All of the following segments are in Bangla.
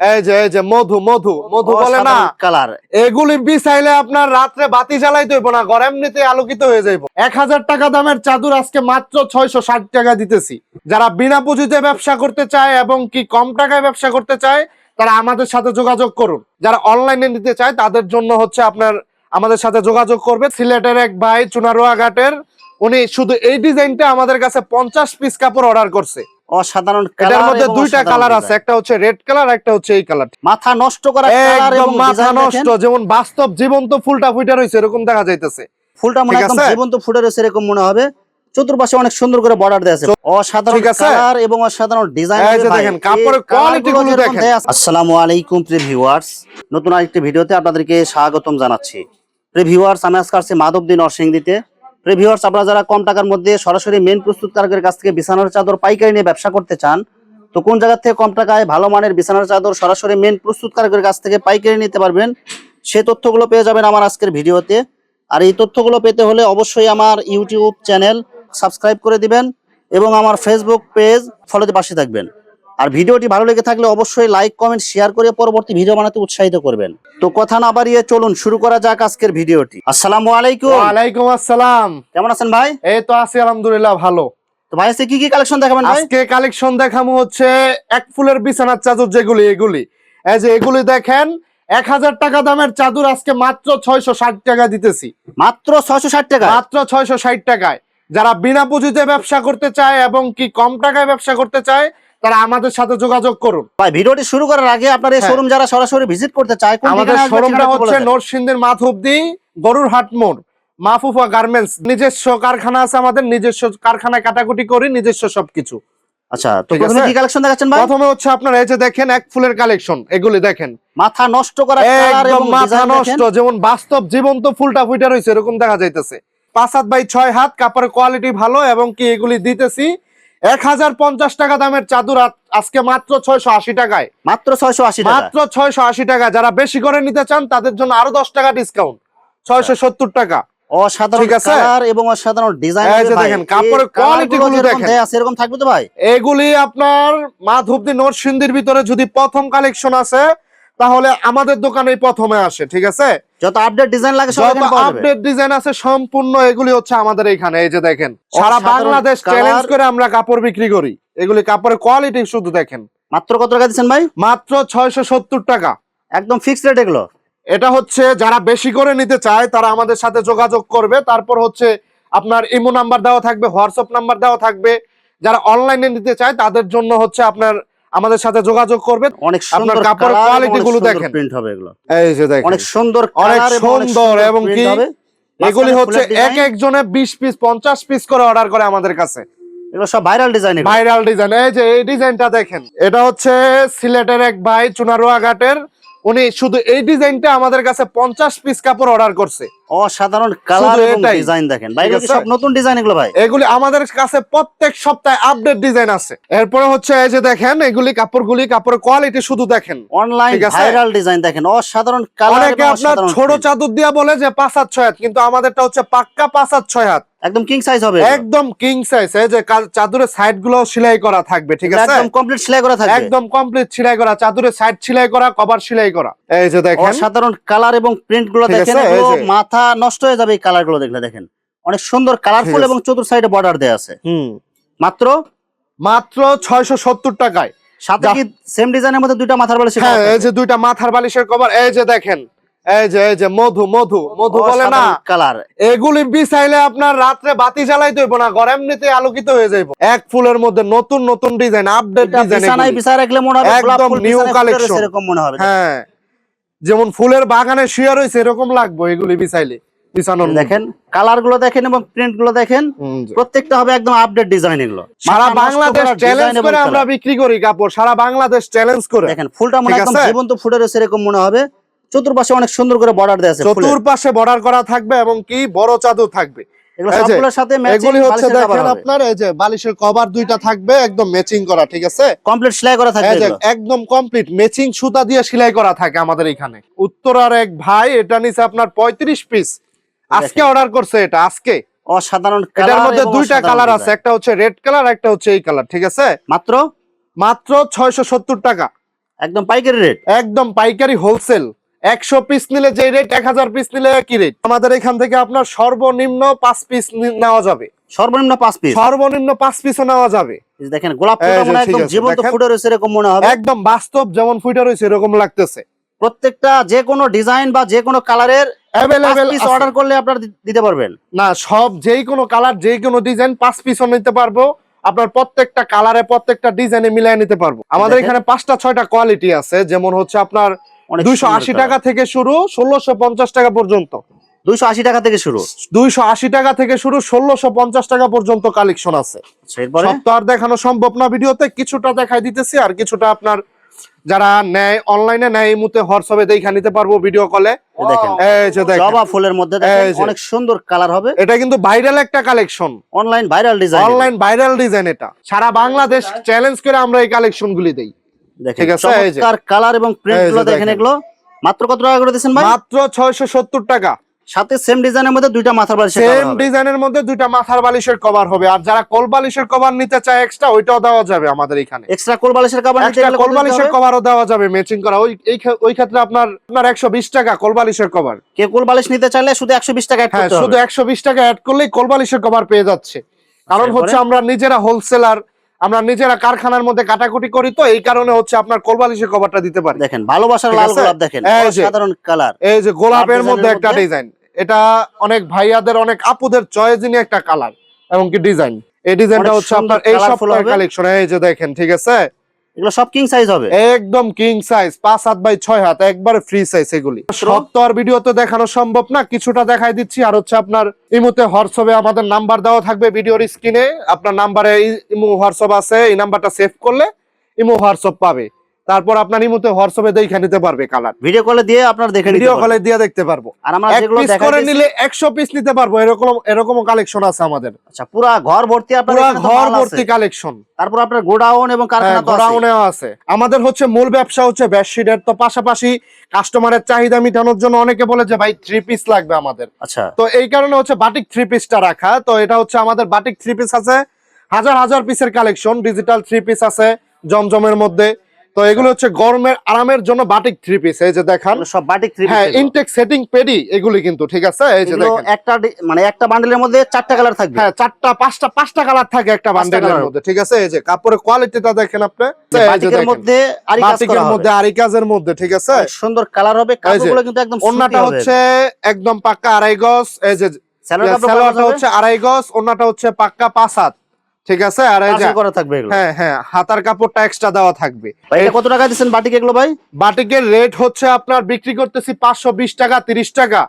এই যে এই যে মধু মধু মধু বলে না। কালার এগুলি বিছাইলে আপনার রাত্রে বাতি জ্বালাইতে হইব না ঘর এমনিতে আলোকিত হয়ে যাইব। এক হাজার টাকা দামের চাদর আজকে মাত্র ছয়শো ষাট টাকা দিতেছি। যারা বিনা পুঁজিতে ব্যবসা করতে চায় এবং কি কম টাকায় ব্যবসা করতে চায় তারা আমাদের সাথে যোগাযোগ করুন। যারা অনলাইনে নিতে চায় তাদের জন্য হচ্ছে আপনার আমাদের সাথে যোগাযোগ করবে। সিলেটের এক ভাই চুনারোয়া ঘাটের উনি শুধু এই ডিজাইনটা আমাদের কাছে পঞ্চাশ পিস কাপড় অর্ডার করছে। অসাধারণ এটার মধ্যে দুইটা কালার আছে একটা হচ্ছে রেড কালার একটা হচ্ছে এই কালার মাথা নষ্ট করা কালার একদম এবং মাথা নষ্ট যেমন বাস্তব জীবন্ত ফুলটা ফুইটা রয়েছে এরকম দেখা যাইতেছে। ফুলটা মনে একদম জীবন্ত ফুটে রয়েছে এরকম মনে হবে। চতুর্পাশে অনেক সুন্দর করে বর্ডার দেওয়া আছে। অসাধারণ কালার এবং অসাধারণ ডিজাইন দেখেন, কাপড়ের quality গুলো দেখেন। আসসালামু আলাইকুম প্রিয় ভিউয়ার্স নতুন আরেকটি ভিডিওতে আপনাদেরকে স্বাগতম জানাচ্ছি। প্রিয় ভিউয়ার্স আমি আজকে আসছি মাধবদী নরসিংদীতে। প্রিয় আপনারা যারা কম টাকার মধ্যে সরাসরি মেন প্রস্তুতকারকের কাছ থেকে বিছানার চাদর, পাইকারি নিয়ে ব্যবসা করতে চান, তো কোন জায়গা থেকে কম টাকায় ভালো মানের বিছানার চাদর সরাসরি মেন প্রস্তুতকারকের কাছ থেকে পাইকারি নিতে পারবেন, সে তথ্যগুলো পেয়ে যাবেন আমার আজকের ভিডিওতে। আর এই তথ্যগুলো পেতে হলে অবশ্যই আমার ইউটিউব চ্যানেল সাবস্ক্রাইব করে দিবেন এবং আমার ফেসবুক পেজ ফলোতে পাশে থাকবেন। আর ভিডিওটি ভালো লেগে থাকলে অবশ্যই লাইক কমেন্ট শেয়ার করে পরবর্তী ভিডিও বানাতে উৎসাহিত করবেন। তো কথা না বাড়িয়ে চলুন শুরু করা যাক আজকের ভিডিওটি। আসসালামু আলাইকুম। ওয়ালাইকুম আসসালাম। কেমন আছেন ভাই? এই তো আছি আলহামদুলিল্লাহ ভালো। তো ভাই আজকে কি কি কালেকশন দেখাবেন আজকে কালেকশন হচ্ছে এক ফুলের বিছানার চাদর যেগুলি এগুলি। এই যে এগুলি দেখেন এক হাজার টাকা দামের চাদর আজকে মাত্র ছয়শো ষাট টাকা দিতেছি। মাত্র ছয়শো ষাট টাকা মাত্র ছয়শো ষাট টাকায়। যারা বিনা পুঁজিতে ব্যবসা করতে চায় এবং কি কম টাকায় ব্যবসা করতে চায় তারা আমাদের সাথে যোগাযোগ করুন। ভাই ভিডিওটি শুরু করার আগে আপনার এই হ্যাঁ। শোরুম যারা সরাসরি ভিজিট করতে চায় আমাদের শোরুমটা হচ্ছে নরসিংদীর গরুর হাট মোড় মাহফুফা গার্মেন্টস। নিজস্ব কারখানা আছে আমাদের নিজস্ব কারখানায় কাটাকুটি করি নিজস্ব সবকিছু। আচ্ছা তো প্রথমে কি কালেকশন দেখাচ্ছেন ভাই? প্রথমে হচ্ছে আপনার এই যে দেখেন এক ফুলের কালেকশন এগুলি দেখেন। মাথা নষ্ট করা কালার এবং মাথা নষ্ট যেমন বাস্তব জীবন্ত ফুলটা ফুইটা রয়েছে এরকম দেখা যাইতেছে। পাঁচ হাত বাই ছয় হাত কাপড়ের কোয়ালিটি ভালো এবং কি এগুলি দিতেছি এক হাজার পঞ্চাশ টাকা দামের চাদর আজকে মাত্র ছয়শো আশি টাকায়। মাত্র ছয়শো আশি মাত্র ছয়শো আশি টাকা যারা বেশি করে নিতে চান তাদের জন্য আরও দশ টাকা ডিসকাউন্ট ছয়শো সত্তর টাকা। অসাধারণ? কালার এবং অসাধারণ ডিজাইন এই যে দেখেন, কাপড়ের quality গুলো দেখেন। এরকম থাকবে তো ভাই? এগুলি আপনার মাধবদী নরসিংদীর ভিতরে যদি প্রথম কালেকশন আছে তাহলে আমাদের দোকানে প্রথমে আসে ঠিক আছে? যত আপডেট ডিজাইন লাগে সব এখানে পাওয়া যাবে। আপডেট ডিজাইন আছে সম্পূর্ণ এগুলি হচ্ছে আমাদের এখানে এই যে দেখেন। সারা বাংলাদেশ চ্যালেঞ্জ করে আমরা কাপড় বিক্রি করি। এগুলি কাপড়ের কোয়ালিটি শুধু দেখেন। মাত্র কত টাকা দিচ্ছেন ভাই? মাত্র ছয়শো সত্তর টাকা। একদম ফিক্সড রেট এগুলো? এটা হচ্ছে যারা বেশি করে নিতে চায় তারা আমাদের সাথে যোগাযোগ করবে। তারপর হচ্ছে আপনার ইমো নাম্বার দেওয়া থাকবে হোয়াটসঅ্যাপ নাম্বার দেওয়া থাকবে। যারা অনলাইনে নিতে চায় তাদের জন্য হচ্ছে আপনার আমাদের সাথে যোগাযোগ করবে অনেক আপনার সুন্দর কাপড়ের quality গুলো দেখেন। প্রিন্ট হবে এগুলো। এই যে দেখেন। অনেক সুন্দর অনেক সুন্দর এবং কি? এগুলি হচ্ছে এক একজনে বিশ পিস পঞ্চাশ পিস করে অর্ডার করে আমাদের কাছে। এগুলো সব ভাইরাল ডিজাইন ভাইরাল ডিজাইন এই যে এই ডিজাইনটা দেখেন। এটা হচ্ছে সিলেটের এক ভাই চুনারোয়া ঘাটের। উনি শুধু এই ডিজাইনটা আমাদের কাছে পঞ্চাশ পিস কাপড় অর্ডার করছে। অসাধারণ কালার এবং ডিজাইন দেখেন। ভাই এগুলো সব নতুন ডিজাইন এগুলো ভাই। এগুলি আমাদের কাছে প্রত্যেক সপ্তাহে আপডেট ডিজাইন আছে। এরপরে হচ্ছে এই যে দেখেন এগুলি কাপড়গুলি কাপড়ের কোয়ালিটি শুধু দেখেন। অনলাইন ভাইরাল ডিজাইন দেখেন। অসাধারণ কালার অনেকে আপনার ছোট চাদর দিয়া বলে যে পাঁচ হাত ছয় হাত কিন্তু আমাদেরটা হচ্ছে পাক্কা পাঁচ হাত ছয় হাত। একদম কিং সাইজ হবে একদম কিং সাইজ এই যে চাদরের সাইডগুলো সেলাই করা থাকবে ঠিক আছে? একদম কমপ্লিট সেলাই করা থাকবে। একদম কমপ্লিট সেলাই করা চাদরের সাইড সেলাই করা কভার সেলাই করা। এই যে দেখেন। অসাধারণ কালার এবং প্রিন্টগুলো দেখেন। মাথা নষ্ট হয়ে যাবে এই কালারগুলো দেখলে দেখেন। অনেক সুন্দর কালারফুল এবং চতুর সাইডে বর্ডার দেওয়া আছে। মাত্র? মাত্র ছয়শো সত্তর টাকায়। সাথে কি সেম ডিজাইনের মধ্যে দুইটা মাথার হ্যাঁ এই যে দুইটা মাথার বালিশের কভার এই যে দেখেন এই যে এই যে মধু মধু মধু বলে না। কালার এগুলি বিছাইলে আপনার রাত্রে বাতি জ্বালাইতে হইব না ঘর এমনিতে আলোকিত হয়ে যাইব। এক ফুলের মধ্যে নতুন নতুন ডিজাইন আপডেট বিছানায় ডিজাইন বিছায় রাখলে মনে হবে একদম বিছানায় collection। রয়েছে এরকম মনে হবে। হ্যাঁ। যেমন ফুলের বাগানে শুয়ে রয়েছে এরকম লাগবে এগুলি বিছাইলে দেখেন কালারগুলো দেখেন এবং প্রিন্টগুলো দেখেন প্রত্যেকটা হবে একদম আপডেট ডিজাইন এগুলো। সারা বাংলাদেশ চ্যালেঞ্জ করে আমরা বিক্রি করি কাপড় সারা বাংলাদেশ চ্যালেঞ্জ করে। দেখেন ফুলটা মনে হয় একদম? জীবন্ত ফুটে রয়েছে এরকম মনে হবে। চতুর্পাশে অনেক সুন্দর করে বর্ডার দেওয়া আছে চতুর্পাশে বর্ডার করা থাকবে এবং কি? বড় চাদর থাকবে। এগুলো এই যে, সবগুলোর সাথে এগুলি হচ্ছে দেখেন আপনার এই যে বালিশের কভার দুইটা থাকবে একদম ম্যাচিং করা ঠিক আছে? কমপ্লিট সেলাই করা থাকবে এই যে এগুলো। একদম কমপ্লিট ম্যাচিং সুতা দিয়ে সেলাই করা থাকে আমাদের এখানে। উত্তরার এক ভাই এটা আপনার পঁয়ত্রিশ পিস আজকে অর্ডার করছে এটা আজকে। অসাধারণ এটার মধ্যে দুইটা কালার আছে একটা হচ্ছে রেড কালার একটা হচ্ছে এই কালার ঠিক আছে? মাত্র? মাত্র ছয়শো সত্তর টাকা। একদম পাইকারি রেট একদম পাইকারি হোলসেল একশো পিস নিলে যে রেট এক হাজার পিস নিলে কি রেট আমাদের এখান থেকে আপনার সর্বনিম্ন পাঁচ পিস নেওয়া যাবে। সর্বনিম্ন পাঁচ পিস সর্বনিম্ন পাঁচ পিসও নেওয়া যাবে। দেখেন গোলাপ জীবন্ত ফুটে রয়েছে এরকম মনে হবে। একদম বাস্তব যেমন ফুইটা রয়েছে এরকম লাগতেছে। প্রত্যেকটা যে কোনো ডিজাইন বা যে কোনো কালারের অ্যাভেলেবেল পিস অর্ডার করলে আপনারা দিতে পারবেন। না সব যেই কোনো কালার যেই কোনো ডিজাইন পাঁচ পিসও নিতে পারব। আপনার প্রত্যেকটা কালারে প্রত্যেকটা ডিজাইনে মিলিয়ে নিতে পারব। আমাদের এখানে পাঁচটা ছয়টা কোয়ালিটি আছে। যেমন হচ্ছে আপনার দুইশো আশি টাকা থেকে শুরু ষোলোশো পঞ্চাশ টাকা পর্যন্ত। দুইশো আশি টাকা থেকে শুরু? দুইশো আশি টাকা থেকে শুরু ষোলোশো পঞ্চাশ টাকা পর্যন্ত কালেকশন আছে। আচ্ছা, এরপরে? সব তো আর দেখানো সম্ভব না ভিডিওতে কিছুটা দেখাই দিতেছি আর কিছুটা আপনার যারা নেয় অনলাইনে নেয় এই মুহূর্তে হোয়াটসঅ্যাপে দেখা নিতে পারব ভিডিও কলে দেখেন জবা ফুলের মধ্যে। অনেক সুন্দর কালার হবে। এটা কিন্তু ভাইরাল একটা collection online viral design online viral design এটা। সারা বাংলাদেশ চ্যালেঞ্জ করে আমরা এই কালেকশন গুলি দেই। ঠিক আছে, চমৎকার কালার এবং প্রিন্ট এই যে গুলো দেখেন দেখেন। এগুলো। মাত্র কত টাকা করে দিচ্ছেন ভাই? মাত্র ছয়শো সত্তর টাকা। সাথে সেম ডিজাইনের মধ্যে দুইটা মাথার বালিশের সেম ডিজাইনের মধ্যে দুইটা মাথার বালিশের কভার হবে। আর যারা কোল বালিশের কভার নিতে চায় এক্সট্রা ওইটাও দেওয়া যাবে আমাদের এখানে। এক্সট্রা কোল বালিশের কভার নিতে এক্সট্রা গেলে কোল বালিশের কভারও দেওয়া যাবে ম্যাচিং করা। ওই ওই ক্ষেত্রে আপনার আপনার একশো বিশ টাকা কোল বালিশের কভার কোল বালিশ নিতে চাইলে শুধু একশো বিশ টাকা অ্যাড করতে শুধু হবে। একশো বিশ টাকা অ্যাড করলেই কোল বালিশের কভার পেয়ে যাচ্ছে। কারণ হচ্ছে আমরা নিজেরা হোলসেলার আমরা নিজেরা কারখানার মধ্যে কাটাকুটি করি তো এই কারণে হচ্ছে আপনার কোলবালিশের কভারটা দিতে পারি। দেখেন ভালোবাসার লাল গোলাপ দেখেন সাধারণ কালার এই যে গোলাপের মধ্যে একটা ডিজাইন এটা অনেক ভাইয়াদের অনেক আপুদের চয়েসিনি একটা কালার এবং কি ডিজাইন এই ডিজাইনটা হচ্ছে আপনার এই সব কালেকশন এই যে দেখেন ঠিক আছে? এগুলো সব কিং সাইজ হবে। একদম কিং সাইজ পাঁচ হাত বাই ছয় হাত একবারে ফ্রি সাইজ এগুলি। সব তো আর ভিডিওতে দেখানো সম্ভব না কিছুটা দেখাই দিচ্ছি। আর হচ্ছে আপনার ইমুতে হোয়াটসঅ্যাপে আমাদের নাম্বার দেওয়া থাকবে ভিডিওর স্ক্রিনে আপনার নাম্বারে ইমো হোয়াটসঅ্যাপ আছে এই নাম্বারটা সেভ করলে ইমো হোয়াটসঅ্যাপ পাবে। তারপর আপনার ইমুতে হোয়াটসঅ্যাপে দেখে নিতে পারবে কালার। ভিডিও কলে দিয়ে আপনার দেখে নিতে ভিডিও কলে দিয়ে দেখতে পারব। আর আমরা যেগুলো দেখা করে নিলে একশো পিস নিতে পারব। এরকম এরকমও কালেকশন আছে আমাদের। আচ্ছা পুরা ঘর ভর্তি আপনার পুরো ঘর ভর্তি কালেকশন তারপর আপনার গোডাউন এবং কারখানা তো আছে। গোডাউনেও আছে। আমাদের হচ্ছে মূল ব্যবসা হচ্ছে বেডশিটের তো পাশাপাশি কাস্টমারের চাহিদা মেটানোর জন্য অনেকে বলে যে ভাই থ্রি পিস লাগবে আমাদের। আচ্ছা। তো এই কারণে হচ্ছে বাটিক থ্রি পিসটা রাখা। তো এটা হচ্ছে আমাদের বাটিক থ্রি পিস আছে। হাজার হাজার পিসের কালেকশন ডিজিটাল থ্রি পিস আছে জমজমের মধ্যে। তো এগুলো হচ্ছে গরমের আরামের জন্য বাটিক থ্রি পিস এই যে দেখান। সব বাটিক থ্রি হ্যাঁ ইনটেক সেটিং পেডি এগুলি কিন্তু ঠিক আছে? এই যে দেখেন। একটা মানে একটা বান্ডেলের মধ্যে চারটা কালার থাকবে। হ্যাঁ চারটা পাঁচটা পাঁচটা কালার থাকে একটা বান্ডেলের মধ্যে ঠিক আছে? এই যে কাপড়ের কোয়ালিটিটা দেখেন আপনি। বাটিকের মধ্যে আরি বাটিকের মধ্যে আরি কাজের মধ্যে ঠিক আছে? সুন্দর কালার হবে কাপড়গুলো কিন্তু একদম ওন্নাটা হচ্ছে একদম পাক্কা আড়াই গজ এই যে সালোয়ারটা হচ্ছে আড়াই গজ ওন্নাটা হচ্ছে পাক্কা পাঁচ হাত। ঠিক আছে? আর এই যে করা থাকবে এগুলো। হ্যাঁ হ্যাঁ হাতার কাপড়টা এক্সট্রা দেওয়া থাকবে। এটা কত টাকা দিচ্ছেন বাটিক এগুলো ভাই? বাটিকের রেট হচ্ছে আপনার বিক্রি করতেছি পাঁচশো বিশ টাকা তিরিশ টাকা।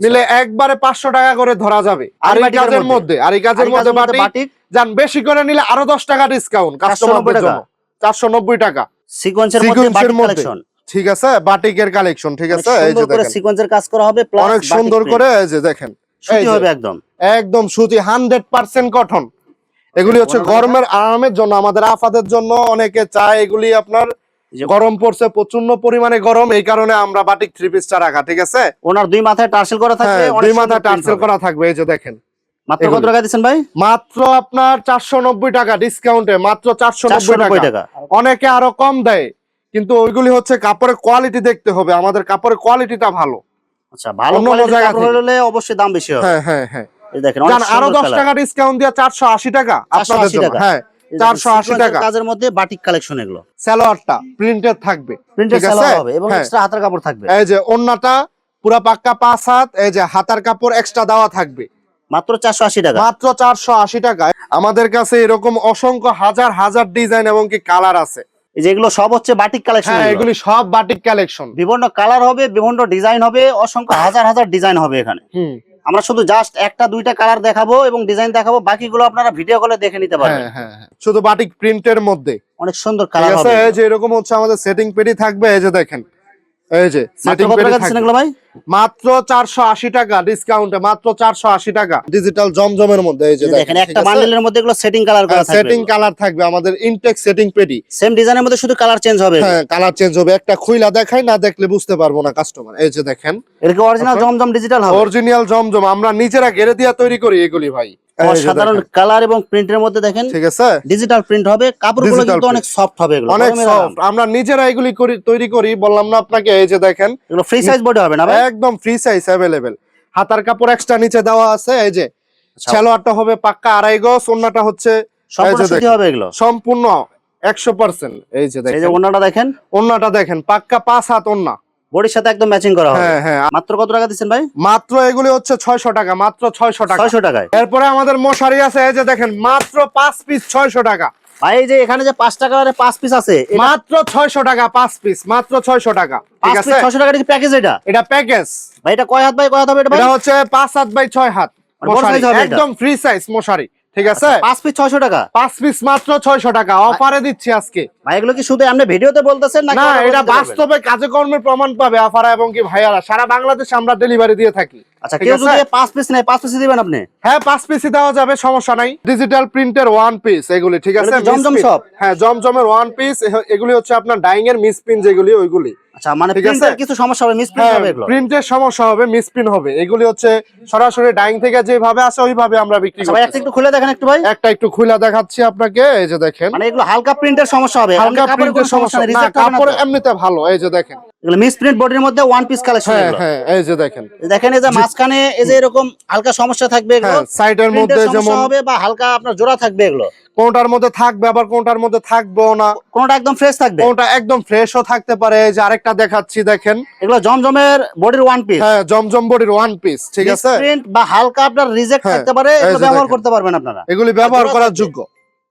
নিলে একবারে পাঁচশো টাকা করে ধরা যাবে। আর এই কাজের মধ্যে? আর এই কাজের মধ্যে বাটিক বাটিক? যান বেশি করে নিলে আরও দশ টাকা ডিসকাউন্ট কাস্টমারদের। জন্য। চারশো নব্বই টাকা। সিকোয়েন্সের মধ্যে ঠিক আছে? বাটিকের কালেকশন ঠিক আছে? এই যে দেখেন। সিকোয়েন্সের কাজ করা হবে অনেক সুন্দর করে এই যে দেখেন। সুতি হবে একদম। একদম সুতি হান্ড্রেড পার্সেন্ট কটন এগুলি হচ্ছে গরমের আরামের জন্য আমাদের আফাদের জন্য অনেকে চায় এগুলি আপনার গরম পড়ছে প্রচণ্ড পরিমাণে গরম এই কারণে আমরা বাটিক থ্রি পিসটা রাখা ঠিক আছে? ওনার দুই মাথায় টার্সেল করা থাকবে হ্যাঁ দুই মাথায় টার্সেল করা থাকবে এই যে দেখেন। মাত্র কত টাকা দিচ্ছেন ভাই? মাত্র আপনার চারশো নব্বই টাকা ডিসকাউন্টে মাত্র চারশো টাকা। অনেকে আরও কম দেয় কিন্তু ওইগুলি হচ্ছে কাপড়ের কোয়ালিটি দেখতে হবে আমাদের কাপড়ের কোয়ালিটিটা ভালো। আচ্ছা ভালো জায়গা হলে অবশ্যই দাম বেশি হবে। হ্যাঁ হ্যাঁ হ্যাঁ। দেখেন আরও দশ টাকা ডিসকাউন্ট দিয়ে চারশো আশি টাকা আপনাদের টাকা। হ্যাঁ চারশো আশি টাকা। কাজের মধ্যে বাটিক কালেকশন এগুলো। সালোয়ারটা প্রিন্টেড থাকবে। প্রিন্টেড ঠিক হবে এবং হ্যাঁ। এক্সট্রা হাতের কাপড় থাকবে। এই যে ওন্নাটা পুরা পাক্কা পাঁচ হাত এই যে হাতার কাপড় এক্সট্রা দেওয়া থাকবে। মাত্র চারশো আশি টাকা। মাত্র চারশো আশি টাকায় আমাদের কাছে এরকম অসংখ্য হাজার হাজার ডিজাইন এবং কি কালার আছে। এই যে সব হচ্ছে বাটিক কালেকশন হ্যাঁ এগুলি। সব বাটিক কালেকশন বিভিন্ন কালার হবে বিভিন্ন ডিজাইন হবে অসংখ্য হাজার হাজার ডিজাইন হবে এখানে। হুম। আমরা শুধু জাস্ট একটা দুইটা কালার দেখাবো এবং ডিজাইন দেখাবো বাকিগুলো আপনারা ভিডিও কলে দেখে নিতে পারবেন। হ্যাঁ হ্যাঁ হ্যাঁ। শুধু বাটিক প্রিন্টের মধ্যে। অনেক সুন্দর কালার আছে হবে। এই যে এরকম হচ্ছে আমাদের সেটিং পেডি থাকবে এই যে দেখেন। এই যে সেটিং পেডি থাকবে। ভাই? মাত্র চারশো আশি টাকা ডিসকাউন্টে মাত্র চারশো আশি টাকা। ডিজিটাল জমজমের মধ্যে এই যে দেখেন একটা বান্ডেলের মধ্যে এগুলো সেটিং কালার করা সেটিং কালার থাকবে আমাদের ইনটেক সেটিং পেডি সেম ডিজাইনের মধ্যে শুধু কালার চেঞ্জ হবে। হ্যাঁ কালার চেঞ্জ হবে। একটা খুইলা দেখাই না দেখলে বুঝতে পারব না কাস্টমার এই যে দেখেন। অরিজিনাল জমজম ডিজিটাল হবে? Original Zamzam. আমরা নিজেরা ঘেরে দিয়া তৈরি করি এগুলি ভাই। সাধারণ কালার এবং প্রিন্টের মধ্যে দেখেন ঠিক আছে? ডিজিটাল প্রিন্ট হবে। কাপড়গুলো কিন্তু অনেক সফট হবে এগুলো। অনেক সফট আমরা নিজেরা এগুলি করি তৈরি করি। বললাম না আপনাকে এই যে দেখেন। এগুলো ফ্রি সাইজ বডি হবে না ভাই? একদম ফ্রি সাইজ অ্যাভেলেবেল হাতার কাপড় এক্সট্রা নিচে দেওয়া আছে এই যে আচ্ছা। সালোয়ারটা হবে পাক্কা আড়াই গজ অন্যটা হচ্ছে সম্পূর্ণ একশো পার্সেন্ট এই যে দেখেন। ওন্নাটা দেখেন? দেখেন পাক্কা পাঁচ হাত অন্য বডির সাথে একদম ম্যাচিং করা হবে? হ্যাঁ হ্যাঁ। মাত্র কত টাকা দিচ্ছেন ভাই? মাত্র এগুলি হচ্ছে ছয়শো টাকা মাত্র ছয়শো টাকা। ছয়শো টাকায়। এরপরে আমাদের মশারি আছে এই যে দেখেন মাত্র পাঁচ পিস ছয়শো টাকা। ভাই যে এখানে যে পাঁচ টাকা পাঁচ পিস আছে মাত্র ছয়শো টাকা পাঁচ পিস মাত্র ছয়শো টাকা ছয়শো টাকার প্যাকেজ এটা? এটা প্যাকেজ ভাই এটা কয় হাত ভাই কয় হাত হবে এটা হচ্ছে পাঁচ হাত বাই ছয় হাত? একদম ফ্রি সাইজ মশারি ঠিক আছে? পাঁচ পিস ছয়শো টাকা? পাঁচ পিস মাত্র ছয়শো টাকা অফারে দিচ্ছি আজকে। ভাই এগুলো কি শুধু আপনি ভিডিওতে বলতেছেন না এটা? বাস্তবে কাজে কর্মের প্রমাণ পাবে আফারা এবং কি ভাইয়ারা। সারা বাংলাদেশে আমরা ডেলিভারি দিয়ে থাকি। আচ্ছা কেউ যদি পাঁচ পিস নেয় পাঁচ পিস দিবেন আপনি? হ্যাঁ পাঁচ পিসই দেওয়া যাবে সমস্যা নাই। ডিজিটাল প্রিন্টের ওয়ান পিস এগুলি ঠিক আছে? জমজম সব? হ্যাঁ জমজমের ওয়ান পিস এগুলি হচ্ছে আপনার ডাইং এর মিসপ্রিন্ট যেগুলি ওইগুলি। আচ্ছা মানে প্রিন্টের কিছু সমস্যা হবে মিস প্রিন্ট হ্যাঁ হবে এগুলো? প্রিন্টের সমস্যা হবে মিসপ্রিন্ট হবে। এগুলি হচ্ছে সরাসরি ডাইং থেকে যেভাবে আসে ওইভাবে আমরা বিক্রি আচ্ছা ভাই একটা করি একটু খুলে দেখেন একটু ভাই। একটা একটু খুলে দেখাচ্ছি আপনাকে এই যে দেখেন। মানে এগুলো হালকা প্রিন্টের সমস্যা হবে হালকা প্রিন্টের সমস্যা না কাপড় এমনিতে ভালো এই যে দেখেন। এগুলো মিস প্রিন্ট বডির মধ্যে ওয়ান পিস কালেকশন হ্যাঁ হ্যাঁ এই যে দেখেন। দেখেন এই যে মাঝখানে এই যে এরকম হালকা সমস্যা থাকবে এগুলো। হ্যাঁ সাইডের মধ্যে যেমন হবে বা হালকা আপনার জোড়া থাকবে এগুলো। কোনটার মধ্যে থাকবে আবার কোনটার মধ্যে থাকবেও না। কোনটা একদম ফ্রেশ থাকবে? কোনটা একদম ফ্রেশও থাকতে পারে। যে আরেকটা দেখাচ্ছি দেখেন। এগুলো জমজমের বডির ওয়ান পিস হ্যাঁ জমজম বডির ওয়ান পিস ঠিক আছে? প্রিন্ট বা হালকা আপনার রিজেক্ট থাকতে পারে এগুলো ব্যবহার করতে পারবেন আপনারা। এগুলি ব্যবহার করার যোগ্য।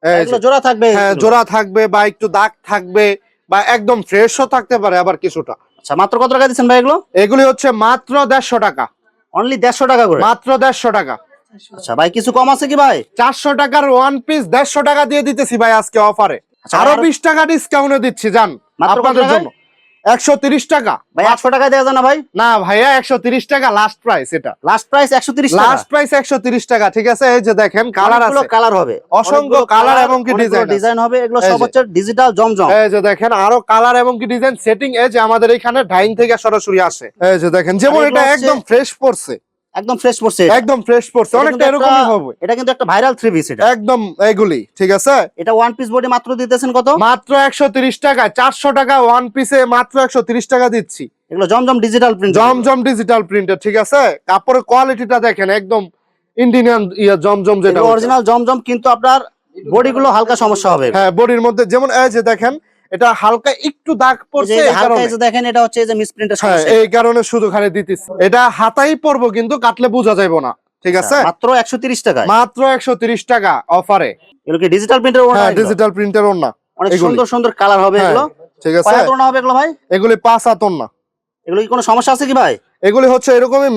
এগুলো জোড়া থাকবে হ্যাঁ জোড়া থাকবে বা একটু দাগ থাকবে। বা একদম ফ্রেশও থাকতে পারে আবার কিছুটা। আচ্ছা মাত্র কত টাকা দিচ্ছেন ভাই এগুলো? এগুলি হচ্ছে মাত্র দেড়শো টাকা। অনলি দেড়শো টাকা করে? মাত্র দেড়শো টাকা। আচ্ছা ভাই কিছু কম আছে কি ভাই? চারশো টাকার ওয়ান পিস দেড়শো টাকা দিয়ে দিতেছি ভাই আজকে অফারে আচ্ছা, আরও বিশ টাকা ডিসকাউন্টে দিচ্ছি জান আপনাদের জন্য। একশো তিরিশ টাকা। ভাই একশো টাকা দেওয়া যায় না ভাই? না ভাইয়া একশো তিরিশ টাকা লাস্ট প্রাইস এটা। লাস্ট প্রাইস একশো তিরিশ লাস্ট প্রাইস একশো তিরিশ টাকা ঠিক আছে? এই যে দেখেন কালার আছে। কালার হবে। অসংখ্য কালার এবং কি ডিজাইন ডিজাইন হবে এগুলো সব হচ্ছে ডিজিটাল জমজম। এই যে দেখেন আরও কালার এবং কি ডিজাইন সেটিং এই যে আমাদের এখানে ডাইন থেকে সরাসরি আসে। এই যে দেখেন যেমন এটা একদম ফ্রেশ পড়ছে। একদম ফ্রেশ পড়ছে একদম ফ্রেশ পড়ছে অনেকটা এরকমই হবে। এটা কিন্তু একটা ভাইরাল থ্রি পিস এটা। একদম এগুলি ঠিক আছে? এটা ওয়ান পিস বডি মাত্র দিতেছেন কত? মাত্র একশো তিরিশ টাকা চারশো টাকা ওয়ান পিসে মাত্র একশো তিরিশ টাকা দিচ্ছি। এগুলো Zamzam digital print Zamzam digital printer ঠিক আছে? কাপড়ের কোয়ালিটিটা দেখেন একদম ইন্ডিয়ান ইয়া জমজম যেটা অরিজিনাল জমজম কিন্তু আপনার বডি গুলো হালকা সমস্যা হবে। হ্যাঁ বডির মধ্যে যেমন এই যে দেখেন এটা হালকা একটু দাগ পড়ছে দেখেন এটা হচ্ছে যে মিস প্রিন্টের হ্যাঁ সমস্যা। এই কারণে শুধু খালি দিতেছি। এটা হাতাই পড়ব কিন্তু কাটলে বোঝা যাবে না। ঠিক আছে? আচ্ছা, মাত্র একশো তিরিশ টাকায়? মাত্র একশো তিরিশ টাকা অফারে। এগুলো কি ডিজিটাল প্রিন্টের হ্যাঁ ডিজিটাল প্রিন্টার না অনেক সুন্দর সুন্দর কালার হবে হ্যাঁ, এগুলো। ঠিক আছে? কয় হাত হবে এগুলো ভাই? এগুলি পাঁচ হাতন না এগুলো কি কোনো সমস্যা আছে কি ভাই? এগুলি হচ্ছে এরকমই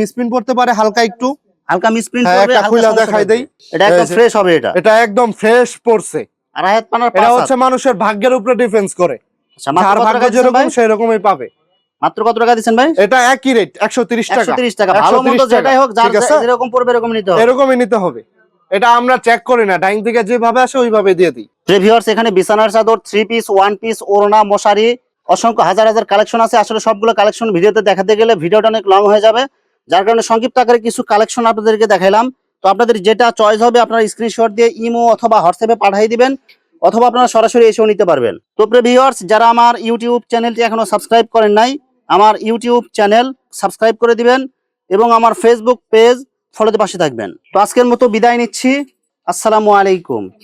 মিসপ্রিন্ট পড়তে পারে হালকা একটু। হালকা মিস প্রিন্ট হ্যাঁ, একটা হালকা দেখাই দেই। এটা একদম ফ্রেশ হবে এটা। এটা একদম ফ্রেশ পড়ছে। আর পানার এটা হচ্ছে মানুষের ভাগ্যের উপরে ডিফেন্স করে। আচ্ছা যার ভাগ্য দিচ্ছেন ভাই যেরকম সেই রকমই পাবে। মাত্র কত টাকা দিচ্ছেন ভাই? এটা একই রেট একশো তিরিশ টাকা। 130 টাকা। ভালো 130 টাকা। যেটাই হোক যার যেরকম পড়বে এরকম নিতে হবে। এরকমই নিতে হবে। এটা আমরা চেক করি না। ডাইং থেকে যেভাবে আসে ওইভাবে দিয়ে দিই। ভিউয়ার্স এখানে বিছানার চাদর থ্রি পিস ওয়ান পিস ওড়না মশারি অসংখ্য হাজার হাজার কালেকশন আছে। আসলে সবগুলো কালেকশন ভিডিওতে দেখাতে গেলে ভিডিওটা অনেক লং হয়ে যাবে। যার কারণে সংক্ষিপ্ত আকারে কিছু কালেকশন আপনাদেরকে দেখাইলাম। তো আপনাদের যেটা চয়েস হবে, আপনারা স্ক্রিনশট দিয়ে ইমো অথবা হোয়াটসঅ্যাপে পাঠিয়ে দিবেন, অথবা আপনারা সরাসরি এসেও নিতে পারবেন। তো ভিউয়ার্স যারা আমার ইউটিউব চ্যানেলটি এখনও সাবস্ক্রাইব করেন নাই, আমার ইউটিউব চ্যানেল সাবস্ক্রাইব করে দিবেন এবং আমার ফেসবুক পেজ ফলোতে পাশে থাকবেন। তো আজকের মতো বিদায় নিচ্ছি। আসসালামু আলাইকুম।